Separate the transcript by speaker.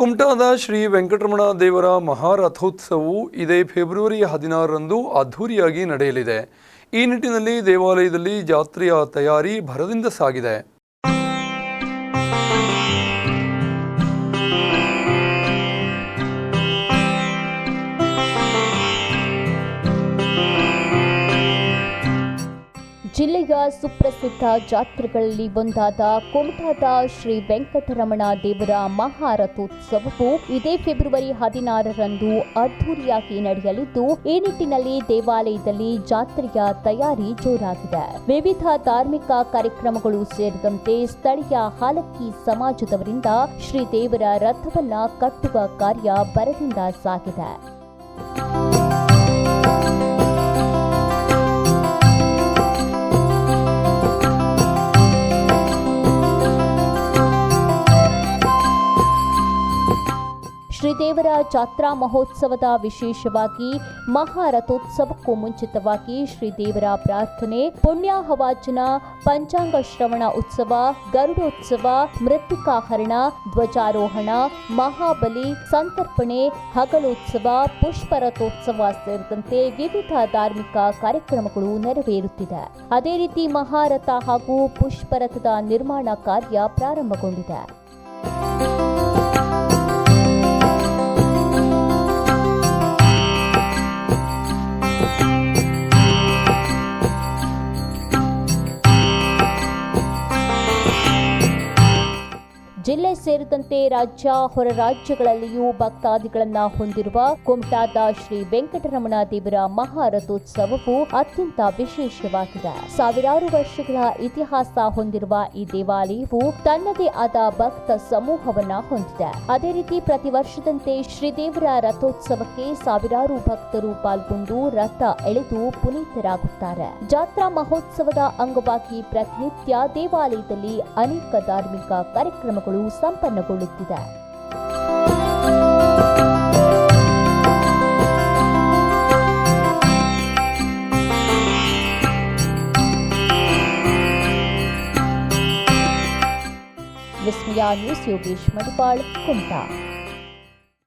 Speaker 1: ಕುಮಟಾದ ಶ್ರೀ ವೆಂಕಟರಮಣ ದೇವರ ಮಹಾರಥೋತ್ಸವವು ಇದೇ ಫೆಬ್ರವರಿ ಹದಿನಾರರಂದು ಅದ್ಧೂರಿಯಾಗಿ ನಡೆಯಲಿದೆ. ಈ ನಿಟ್ಟಿನಲ್ಲಿ ದೇವಾಲಯದಲ್ಲಿ ಜಾತ್ರೆಯ ತಯಾರಿ ಭರದಿಂದ ಸಾಗಿದೆ.
Speaker 2: ಜಿಲ್ಲೆಯ ಸುಪ್ರಸಿದ್ಧ ಜಾತ್ರೆಗಳಲ್ಲಿ ಒಂದಾದ ಕುಮಟಾದ ಶ್ರೀ ವೆಂಕಟರಮಣ ದೇವರ ಮಹಾರಥೋತ್ಸವವು ಇದೇ ಫೆಬ್ರವರಿ ಹದಿನಾರರಂದು ಅದ್ದೂರಿಯಾಗಿ ನಡೆಯಲಿದ್ದು, ಈ ನಿಟ್ಟಿನಲ್ಲಿ ದೇವಾಲಯದಲ್ಲಿ ಜಾತ್ರೆಯ ತಯಾರಿ ಜೋರಾಗಿದೆ. ವಿವಿಧ ಧಾರ್ಮಿಕ ಕಾರ್ಯಕ್ರಮಗಳು ಸೇರಿದಂತೆ ಸ್ಥಳೀಯ ಹಾಲಕ್ಕಿ ಸಮಾಜದವರಿಂದ ಶ್ರೀ ದೇವರ ರಥವನ್ನ ಕಟ್ಟುವ ಕಾರ್ಯ ಭರದಿಂದ ಸಾಗಿದೆ. ಶ್ರೀದೇವರ ಜಾತ್ರಾ ಮಹೋತ್ಸವದ ವಿಶೇಷವಾಗಿ ಮಹಾರಥೋತ್ಸವಕ್ಕೂ ಮುಂಚಿತವಾಗಿ ಶ್ರೀದೇವರ ಪ್ರಾರ್ಥನೆ ಪುಣ್ಯಾಹವಾಚನ ಪಂಚಾಂಗ ಶ್ರವಣ ಉತ್ಸವ, ಗರುಡೋತ್ಸವ, ಮೃತ್ತಿಕಾಹರಣ, ಧ್ವಜಾರೋಹಣ, ಮಹಾಬಲಿ, ಸಂತರ್ಪಣೆ, ಹಗಲೋತ್ಸವ, ಪುಷ್ಪರಥೋತ್ಸವ ಸೇರಿದಂತೆ ವಿವಿಧ ಧಾರ್ಮಿಕ ಕಾರ್ಯಕ್ರಮಗಳು ನೆರವೇರುತ್ತಿದೆ. ಅದೇ ರೀತಿ ಮಹಾರಥ ಹಾಗೂ ಪುಷ್ಪರಥದ ನಿರ್ಮಾಣ ಕಾರ್ಯ ಪ್ರಾರಂಭಗೊಂಡಿದೆ. ಜಿಲ್ಲೆ ಸೇರಿದಂತೆ ರಾಜ್ಯ, ಹೊರ ರಾಜ್ಯಗಳಲ್ಲಿಯೂ ಭಕ್ತಾದಿಗಳನ್ನ ಹೊಂದಿರುವ ಕುಮಟಾದ ಶ್ರೀ ವೆಂಕಟರಮಣ ದೇವರ ಮಹಾರಥೋತ್ಸವವು ಅತ್ಯಂತ ವಿಶೇಷವಾಗಿದೆ. ಸಾವಿರಾರು ವರ್ಷಗಳ ಇತಿಹಾಸ ಹೊಂದಿರುವ ಈ ದೇವಾಲಯವು ತನ್ನದೇ ಆದ ಭಕ್ತ ಸಮೂಹವನ್ನ ಹೊಂದಿದೆ. ಅದೇ ರೀತಿ ಪ್ರತಿ ವರ್ಷದಂತೆ ಶ್ರೀದೇವರ ರಥೋತ್ಸವಕ್ಕೆ ಸಾವಿರಾರು ಭಕ್ತರು ಪಾಲ್ಗೊಂಡು ರಥ ಎಳೆದು ಪುನೀತರಾಗುತ್ತಾರೆ. ಜಾತ್ರಾ ಮಹೋತ್ಸವದ ಅಂಗವಾಗಿ ಪ್ರತಿನಿತ್ಯ ದೇವಾಲಯದಲ್ಲಿ ಅನೇಕ ಧಾರ್ಮಿಕ ಕಾರ್ಯಕ್ರಮಗಳು ಸಂಪನ್ನಗೊಳ್ಳುತ್ತಿದೆ. ವಿಸ್ಮಯ ನ್ಯೂಸ್ ಯೋಗೇಶ್ ಮಡಿಪಾಳ್ ಕುಮಟಾ.